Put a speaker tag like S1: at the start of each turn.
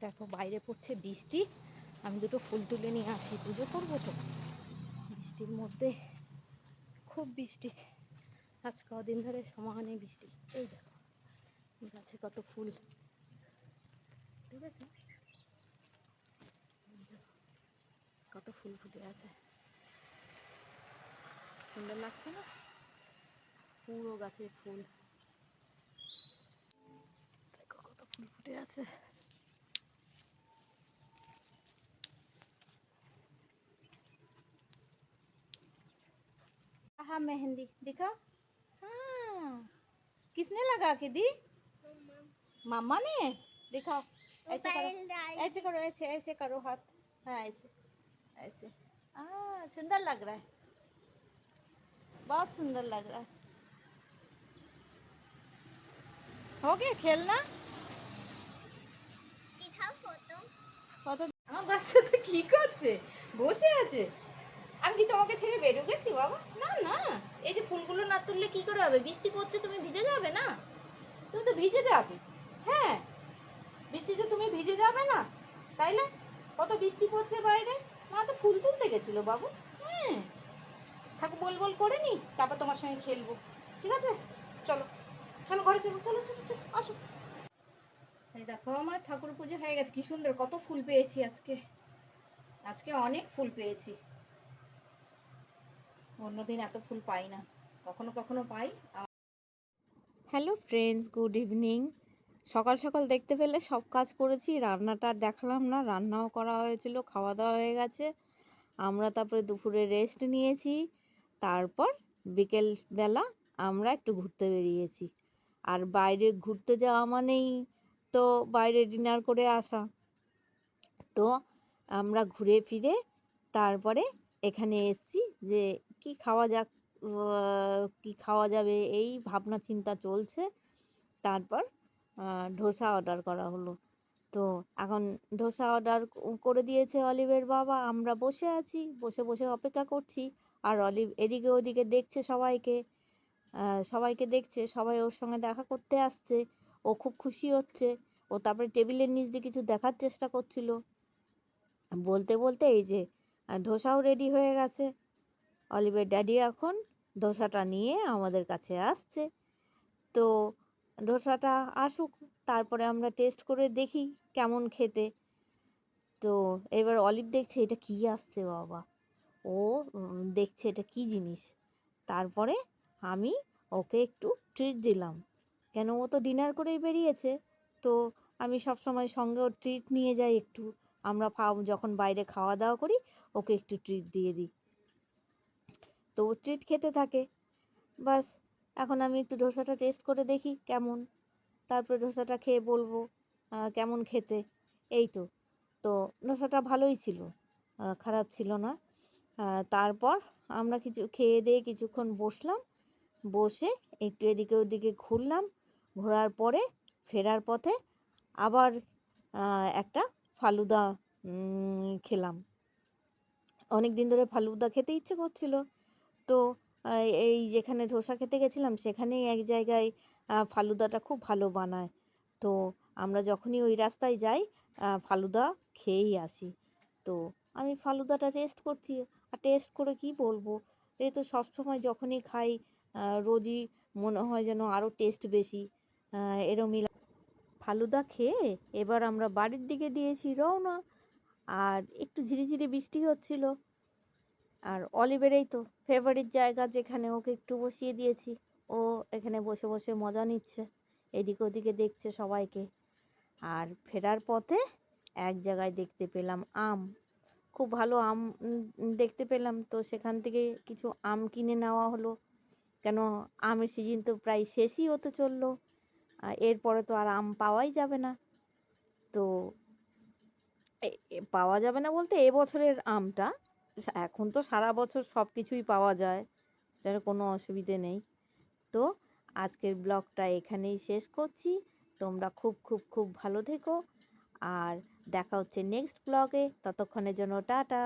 S1: দেখো বাইরে পড়ছে বৃষ্টি। আমি দুটো ফুল তুলে নিয়ে আসি, পুজো করব তো। বৃষ্টির মধ্যে খুব বৃষ্টি। আজ কদিন ধরে সমানে বৃষ্টি। এই দেখো, গাছে কত ফুল। ঠিক আছে কত ফুল ফুটে আছে। সুন্দর লাগছে না? পুরো গাছে ফুল। দেখো কত ফুল ফুটে আছে। हाँ मेहंदी दिखा हाँ किसने लगा के दी मामा ने दिखाओ ऐसे करो ऐसे करो ऐसे ऐसे करो हाथ हाँ ऐसे ऐसे हाँ सुंदर लग रहा है बहुत सुंदर लग रहा है हो गया खेलना কত আমার বাচ্চা তো কি করছে বসে আছে আমি কি তোমাকে ছেড়ে বেরো গেছি, বাবা? না না। এই যে ফুলগুলো না তুললে কি করে হবে? বৃষ্টি পড়ছে, তুমি ভিজে যাবে না? তুমি তো ভিজে যাবে। হ্যাঁ বৃষ্টিতে তুমি ভিজে যাবে না। তাই না? কত বৃষ্টি পড়ছে বাইরে। মা তো ফুল তুলতে গেছিল, বাবু। হ্যাঁ থাকো বল বল করে নি, তারপর তোমার সঙ্গে খেলব। ঠিক আছে? চলো। চলো, ঘরে চলো চলো চলো চলো, আসো। এই দেখো, আমার ঠাকুর পুজো হয়ে গেছে। কি সুন্দর, কত ফুল পেয়েছি আজকে। আজকে অনেক ফুল পেয়েছি। অন্যদিন এত ফুল পাই না। কখনো কখনো পাই হ্যালো ফ্রেন্ডস, গুড ইভিনিং। সকাল সকাল দেখতে পেলে সব কাজ করেছি, রান্নাটা দেখালাম না, রান্নাও করা হয়েছিল, খাওয়া দাওয়া হয়ে গেছে। আমরা তারপরে দুপুরে রেস্ট নিয়েছি, তারপর বিকেল বেলা আমরা একটু ঘুরতে বেরিয়েছি। আর বাইরে ঘুরতে যাওয়া মানেই তো বাইরে ডিনার করে আসা। তো আমরা ঘুরে ফিরে তারপরে এখানে এসেছি যে কি খাওয়া যাক কি খাওয়া যাবে, এই ভাবনা চিন্তা চলছে। তারপর ধোসা অর্ডার করা হলো। তো এখন ধোসা অর্ডার করে দিয়েছে অলিভের বাবা, আমরা বসে আছি, বসে বসে অপেক্ষা করছি। আর অলিভ এদিকে ওদিকে দেখছে সবাইকে সবাইকে দেখছে, সবাই ওর সঙ্গে দেখা করতে আসছে। ও খুব খুশি হচ্ছে। ও তারপরে টেবিলের নিচ দিয়ে কিছু দেখার চেষ্টা করছিল। বলতে বলতে এই যে ধোসাও রেডি হয়ে গেছে। অলিভের ড্যাডি এখন ধোসাটা নিয়ে আমাদের কাছে আসছে। তো ধোসাটা আসুক, তারপরে আমরা টেস্ট করে দেখি কেমন খেতে। তো এবার অলিভ দেখছে, এটা কি আসছে বাবা? ও দেখছে এটা কি জিনিস? তারপরে আমি ওকে একটু ট্রিট দিলাম। কেন, ও তো ডিনার করেই বেরিয়েছে। তো আমি সব সময় সঙ্গে ওর ট্রিট নিয়ে যাই একটু। আমরা যখন বাইরে খাওয়া দাওয়া করি, ওকে একটু ট্রিট দিয়ে দিই। তো ট্রিট খেতে থাকে। বাস, এখন আমি একটু ধোসাটা টেস্ট করে দেখি কেমন। তারপরে ধোসাটা খেয়ে বলব কেমন খেতে। এই তো তো ধোসাটা ভালোই ছিল খারাপ ছিল না। তারপর আমরা কিছু খেয়ে দিয়ে কিছুক্ষণ বসলাম। বসে একটু এদিকে ওদিকে ঘুরলাম। ঘোরার পরে ফেরার পথে আবার একটা ফালুদা খেলাম। অনেক দিন ধরে ফালুদা খেতে ইচ্ছে করছিল। তো এই যেখানে ধোসা খেতে গেছিলাম, সেখানেই এক জায়গায় ফালুদাটা খুব ভালো বানায়। তো, আমরা যখনই ওই রাস্তায় যাই ফালুদা খেয়েই আসি। তো, আমি ফালুদাটা টেস্ট করছি, আর টেস্ট করে কি বলব? এই তো সবসময় যখনই খাই রোজই মনে হয় যেন আরও টেস্ট বেশি এরমই ফালুদা খেয়ে এবার আমরা বাড়ির দিকে দিয়েছি রওনা, আর একটু ঝিরিঝিরি বৃষ্টি হচ্ছিল। আর অলিভের এই তো ফেভারিট জায়গা যেখানে ওকে একটু বসিয়ে দিয়েছি। ও এখানে বসে বসে মজা নিচ্ছে। এদিক ওদিকে দেখছে সবাইকে। আর ফেরার পথে এক জায়গায় দেখতে পেলাম আম। খুব ভালো আম দেখতে পেলাম। তো সেখান থেকে কিছু আম কিনে নেওয়া হলো। কেন আমের সিজন তো প্রায় শেষই হতে চলল। আর এরপরে তো আর আম পাওয়াই যাবে না। তো পাওয়া যাবে না বলতে এবছরের আমটা এখন তো সারা বছর সব কিছুই পাওয়া যায়, সেটার কোনো অসুবিধে নেই। তো আজকের ব্লগটা এখানেই শেষ করছি। তোমরা খুব খুব খুব ভালো থেকো। আর দেখা হচ্ছে নেক্সট ব্লগে। ততক্ষণের জন্য টাটা।